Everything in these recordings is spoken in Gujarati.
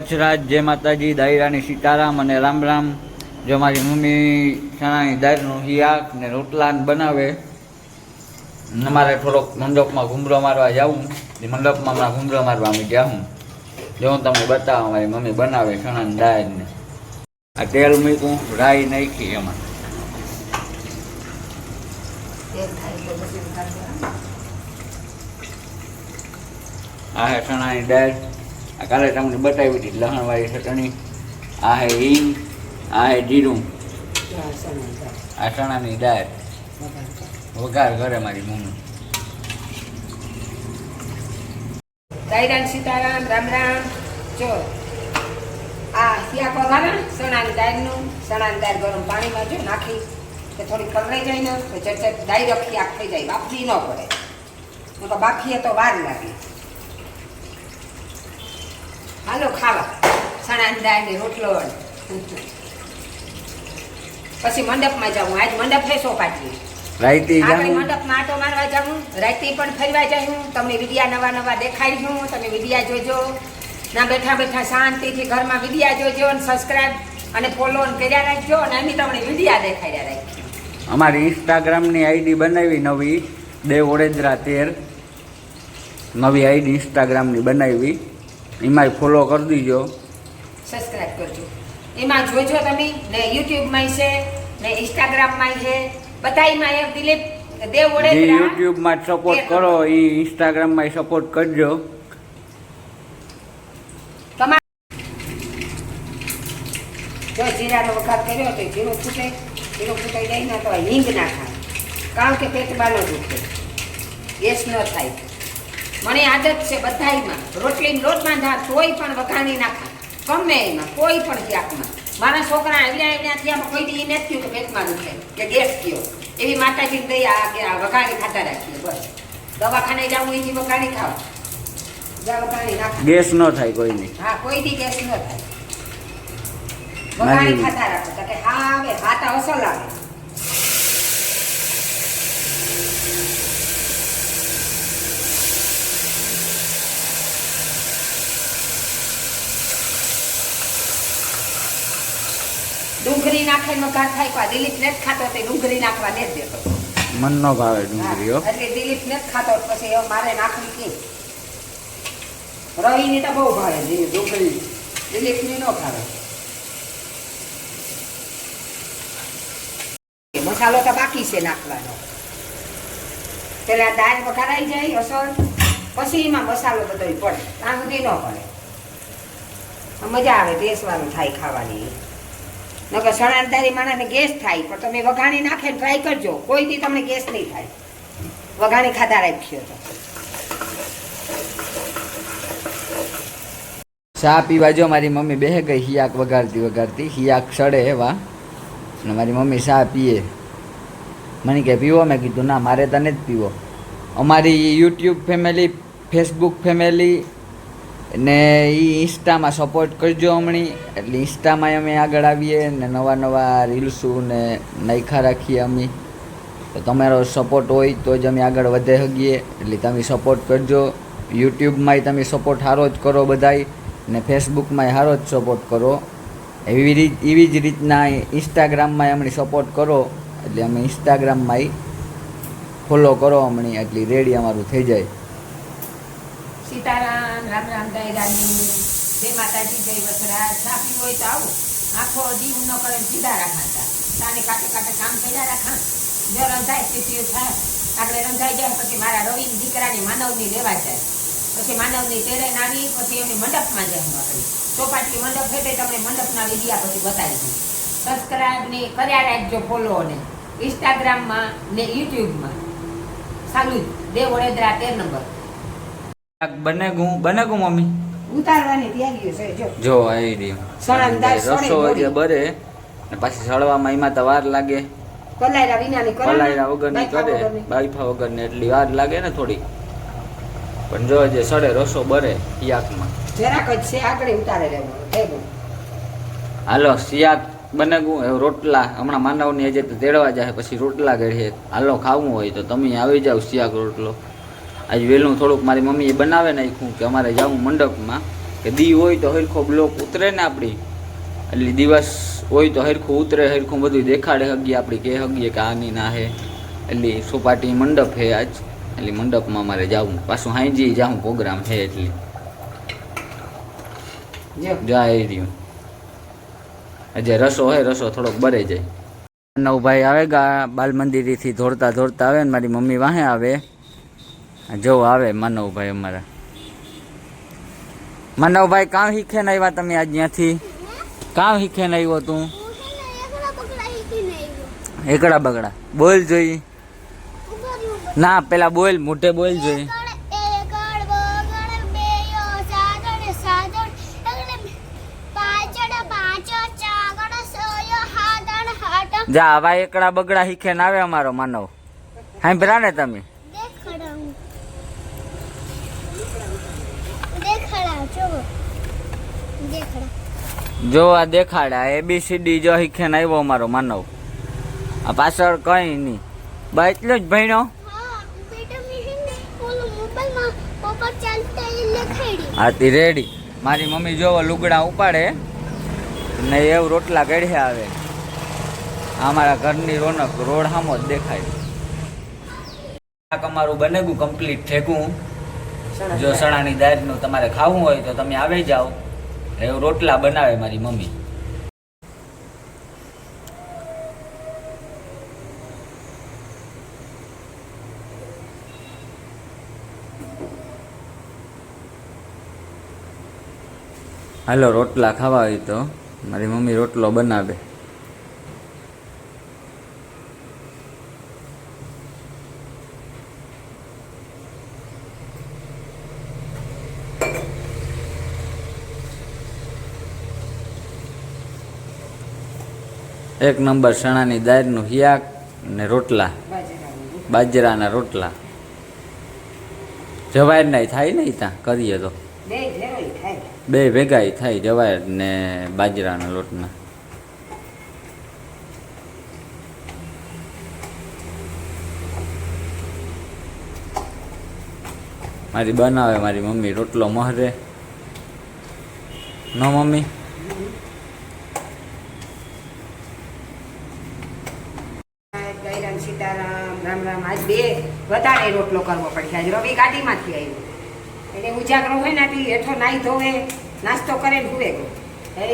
કચ્છરાજ, જય માતાજી દાયરાની સીતારામ અને રામ રામ. જો મારી મમ્મી ચણાની દાળનું હિયાક ને રોટલા બનાવે ને મારે થોડોક મંડપમાં ઘૂમરો મારવા જાઉં. એ મંડપમાં હમણાં ઘૂમરો મારવા અમે જાઉં જો હું તમને બતાવું મારી મમ્મી બનાવે ચણાની દાળ ને આ તેલ મૂક્યું, રાઈ નાખી એમાં. આ હે ચણાની દાળ કાલે તમને બતાવી હતી લહણવાળી ચટણી. આ હે હિંગ, આ હે જીરું. આ ચણાની દાળ. વઘાર કરે. મારી મમ્મી. દાયરાન સીતારામ, રામ રામ. જો, આ સિયા પગારા સણાની દાળનું સણાની દાળ ગરમ પાણીમાં જો નાખી કે થોડી કલરાઈ જાય ને, તો ચટ રખી આખ થઈ જાય બાફી ન પડે. હું તો બાફીએ તો વાર લાગે. હાલો ખાવા. સણાની દાળ ને રોટલો પછી મંડપમાં જાઉં. આજ મંડપ છે રાયતી આપણે જાઉં મંડપમાં આટો મારવા જાઉં? રાઈતી પણ ફરવા જાઉં. તમને વિડિયા નવા નવા દેખાડીશું તમે વિડિયા જોજો. ના બેઠા બેઠા શાંતિથી ઘરમાં વિડિયા જોજો અને સબસ્ક્રાઇબ અને ફોલો કર્યા રાખજો. અને એની તમને વિડિયા દેખાડ્યા રાખજો અમારી ઇન્સ્ટાગ્રામની આઈડી બનાવી નવી. દેવ વડોદરા તેર. નવી આઈડી ઇન્સ્ટાગ્રામની બનાવી. એમાંય ફોલો કરી દીજો. સબસ્ક્રાઇબ કરજો. એમાં જોજો તમે ને યુટ્યુબમાં છે ને ઇન્સ્ટાગ્રામમાં છે. બધાયમાં એક દિલીપ દેવ વડોદરા યુટ્યુબમાં સપોર્ટ કરો એ ઇન્સ્ટાગ્રામમાં સપોર્ટ કરજો. તમારે જો જીરાનો વઘાર કર્યો તો જીરું ફૂટે. જીરું ફૂટાઈ જાય ને તો હિંગ ના ખાય કારણ કે પેટ ન દુખે. ગેસ ન થાય. મને આદત છે બધાયમાં. રોટલી લોટમાં બાંધા તોય પણ વઘાણી નાખા. ગમે એમાં કોઈ પણ ક્યાંકમાં મારા છોકરા આવ્યા આવ્યા ત્યાં કોઈ દી નથી થયું કે પેટમાં દુખે કે ગેસ થયો. એવી માતાજી દયા કે વઘાણી ખાતા રાખીએ બસ. દવાખાને જાવું એથી વઘાણી ખાવ. વઘાણી નાખ. ગેસ ન થાય કોઈની. હા કોઈ દી ગેસ ન થાય. વઘાણી ખાતા રાખો કે હા આવે હાટા અસલ આવે. ડુંગળી નાખે વઘાર થાય પણ દિલીપ ને ખાતો તે ડુંગળી નાખવા ને દેતો. મન નો ભાવે ડુંગળીઓ એટલે દિલીપ ને ખાતો પછી મારે નાખવી કે? રવિની તો બહુ ભાવે દિલીપ ડુંગળી. દિલીપની ન ભાવે. મસાલો તો બાકી છે નાખવાનો. પેલા દાળ વઘારાઈ જાય અસર પછી એમાં મસાલો બધો પડે ત્યાં સુધી ન પડે. મજા આવે દેશવાનું થાય ખાવાની. નકર સણાનદારી માણસને ગેસ થાય, પણ તમે વઘાણી નાખે ટ્રાય કરજો. કોઈ દી તમને ગેસ નહીં થાય. વઘાણી ખાતા રાખ્યો તો. ચા પીવા જો, મારી મમ્મી બેહે ગઈ, હિયાક વગાડતી વગાડતી હિયાક સડે એવા. અને મારી મમ્મી ચા પીએ. મને કે, પીવો. મેં કીધું, ના, મારે તને જ પીવો. અમારી યુટ્યુબ ફેમિલી ફેસબુક ફેમિલી ને એ ઇન્સ્ટામાં સપોર્ટ કરજો હમણી. એટલે ઇન્સ્ટામાં અમે આગળ આવીએ ને નવા નવા રીલ્સો ને નાખ્યા રાખીએ અમે. તો તમારો સપોર્ટ હોય તો જ અમે આગળ વધે શકીએ એટલે તમે સપોર્ટ કરજો. યુટ્યુબમાંય તમે સપોર્ટ સારો જ કરો બધાય. ને ફેસબુકમાંય સારો જ સપોર્ટ કરો. એવી રીત, એવી જ રીતના ઇન્સ્ટાગ્રામમાં અમને સપોર્ટ કરો. એટલે અમે ઇન્સ્ટાગ્રામમાંય ફોલો કરો હમણાં. એટલી રેડી અમારું થઈ જાય. સીતારામ, રામ રામ દાયરાની જય માતાજી, જય વસરા પીવું હોય તો આવું. આખો દીવ ન કરે સીધા રાખાતા તાને કાંટે કાંટે કામ કર્યા રાખા. જો રંધાય સ્થિતિ થાય આપણે રંધાઈ જાય પછી મારા રવિ દીકરાની માનવની લેવા જાય. પછી માનવની તેરે આવી પછી એમની મંડપમાં જાય ચોપાટી મંડપ તે તમને મંડપના વિધિયા પછી બતાવી દઉં સબસ્ક્રાઈબ ને કર્યા રાખજો ફોલો ને. ઇન્સ્ટાગ્રામમાં ને યુટ્યુબમાં સાલું દેવ વડોદરા તેર નંબર. બને ગું બને ગું મમ્મી? ઉતારવાની તૈયારીઓ છે જો. જો આવી રહ્યું. રસો મોરી. બરે. ને પાછી સળવામાં એમાં તો વાર લાગે. વિનાની કરે પલાયરા વગરની કરે. વગરની. બાઈફા વગરની એટલી વાર લાગે ને થોડી. પણ જો જે સડે રસો બરે યાકમાં જરાક જ છે આગળ ઉતારે રહેવાનું હાલો સિયાક બને ગું રોટલા. હમણાં માનવની હજે તો તેડવા જાય પછી રોટલા ઘડીએ. હાલો ખાવું હોય તો તમે આવી જાવ સિયાક રોટલો. આજ વહેલું થોડુંક મારી મમ્મીએ બનાવે નાખ્યું કે અમારે જવું મંડપમાં કે દી હોય તો હરખો બ્લોક ઉતરે ને આપણી. એટલે દિવસ હોય તો હરખું ઉતરે હરખું બધું દેખાડે હગી આપણી કે હગીએ કે આની ના હે. એટલે સોપાટી મંડપ હે આજ. એટલે મંડપમાં મારે જવું. પાછું હાઈજી જાઉં પ્રોગ્રામ છે એટલે. જો. જાય રહ્યું. હજે રસો હોય રસો થોડોક બરે જાય. નવભાઈ આવે ગા બાલ મંદિરેથી દોડતા દોડતા આવે ને મારી મમ્મી વાહે આવે. જો આવે માનવભાઈ અમારા. માનવભાઈ કામ શીખે ને આવ્યા તમે આજ ત્યાંથી? કામ શીખે ને આવ્યો તું? એકડા બગડા. બોલ જોઈ. ના, પેલા બોલ, મોઢે બોલ જોઈ. જા, આવા એકડા બગડા શીખે ને આવે અમારો માનવ. સાંભળ્યા ને તમે? જો આ દેખાડ્યા એબીસીડી જો હિખેન આવ્યો અમારો માનવ. આ પાછળ કઈ નહીં. બા, એટલો જ ભણ્યો? હા, તી રેડી મારી મમ્મી જોવો, લુગડા ઉપાડે. ને એવું રોટલા ગળ્યા આવે. અમારા ઘરની રોનક રોડ સામો જ દેખાય. અમારું બને ગયું કમ્પ્લીટ ઠેકું જો સણાની દાળનું તમારે ખાવું હોય તો તમે આવી જાઓ. એવું રોટલા બનાવે મારી મમ્મી. હાલો રોટલા ખાવા હોય તો મારી મમ્મી રોટલો બનાવે. એક નંબર ચણાની દાળનું હિયાક ને રોટલા. બાજરાના રોટલા. જવાયરના થાય નહીં ત્યાં? કરીએ તો. બે ભેગા થાય જવાયર ને બાજરાના લોટના. મારી બનાવે મારી મમ્મી રોટલો મહરે. ન મમ્મી? સીતારામ, રામ રામ, આજ બે વધારે રોટલો કરવો પડશે. આજ રવિ ગાડીમાંથી આવ્યો એટલે ઉજાગરો હોય ને આથી હેઠો નાહી ધોવે, નાસ્તો કરે ને હુવે ગયો.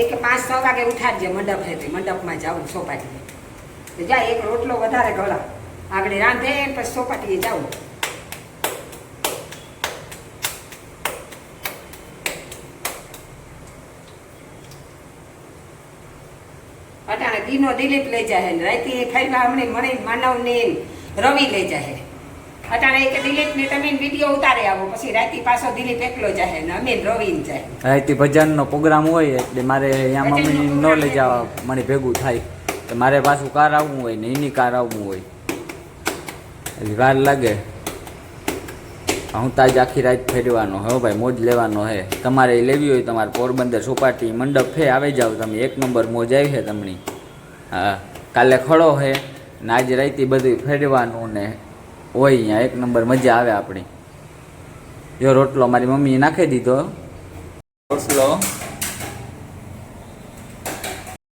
એ કે પાંચ, છ વાગે ઉઠાડજે મંડપ છે મંડપમાં જાઉં, સોપાટીએ. તો જા, એક રોટલો વધારે ગળા આગળ રાંધે પછી સોપાટીએ જાઉં. દીનો દિલીપ લઈ જાય ને રાતે ફેરવા હમણે મને માનવ ને રવિ લઈ જાય અટાણે એક દિલીપ ને તમે વીડિયો ઉતારે આવો પછી રાતે પાછો દિલીપ એકલો જાય ને અમે રવિ ને જાય રાતે ભજનનો પ્રોગ્રામ હોય એટલે મારે અહીંયા મમ્મી ન લઈ જવા મને ભેગું થાય. તો મારે પાછું કાર આવવું હોય ને એની કાર આવવું હોય. એટલે વાર લાગે. હું તાજ આખી રાત ફેરવાનો હો ભાઈ મોજ લેવાનો હે. તમારે લેવી હોય તમારે પોરબંદર સોપાટી મંડપ ફે આવી જાઓ તમે. એક નંબર મોજ આવી છે તમને. કાલે ખડો હે ને આજે રહીતી બધું ફેરવાનું ને હોય અહીંયા એક નંબર મજા આવે આપણી. જો રોટલો મારી મમ્મીએ નાખી દીધો. રોટલો.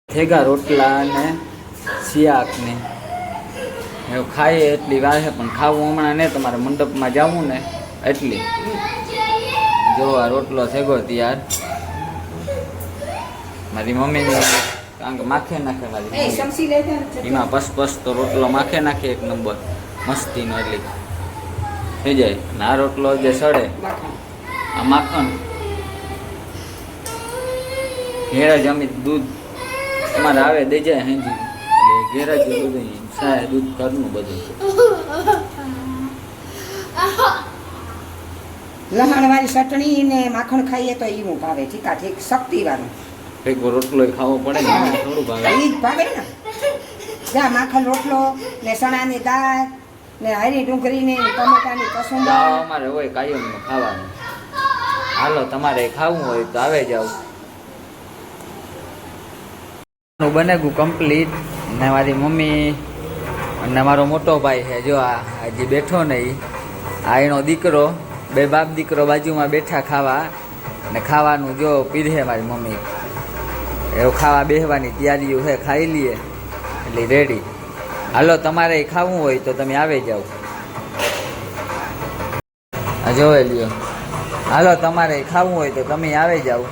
થેગા રોટલા અને શિયાકને એવું ખાઈએ એટલી વાર છે પણ ખાવું હમણાં ને તમારે મંડપમાં જવું ને એટલી. જો આ રોટલો થેગો તૈયાર મારી મમ્મીની કારણ કે માખે નાખે એ જાય એમાં પસ પસ તો રોટલો માખે નાખે એક નંબર. મસ્તીનો એટલે. થઈ જાય. આ રોટલો જે સડે આ માખણ. ઘેર જ અમે દૂધ તમારે આવે દઈ જાય હેંજી. ઘેર જ બધું સાય દૂધ ઘરનું બધું. લસણ વાળી ચટણી ને માખણ ખાઈએ તો એવું ભાવે. ઠીકા ઠીક. શક્તિ વાળું કંઈક રોટલો ખાવો પડે ને થોડું ભાવે. ઈ જ ભાવે ને. જા માખણ રોટલો ને ચણાની દાળ ને હરી ડુંગળી ને ટમેટાની કસુંબર. અમારે હોય કાયમ ખાવાનું. હાલો તમારે ખાવું હોય તો આવે જાવ બને ગયું કમ્પ્લીટ ને મારી મમ્મી અને મારો મોટો ભાઈ છે જો આ હજી બેઠો નહીં આ એનો દીકરો બે બાપ દીકરો બાજુમાં બેઠા ખાવા ને ખાવાનું જો પીધે મારી મમ્મી. એવું ખાવા બેસવાની તૈયારીઓ છે, ખાઈ લઈએ. એટલે રેડી હાલો, તમારે ખાવું હોય તો તમે આવી જાઓ. જોવે લ્યો. હાલો, તમારે ખાવું હોય તો તમે આવી જાઓ.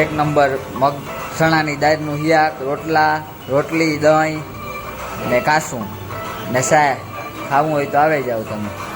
એક નંબર મગ ચણાની દાળનું હિયાક રોટલા, રોટલી, દહીં ને કાસું ને સાય ખાવું હોય તો આવી જાઓ તમે.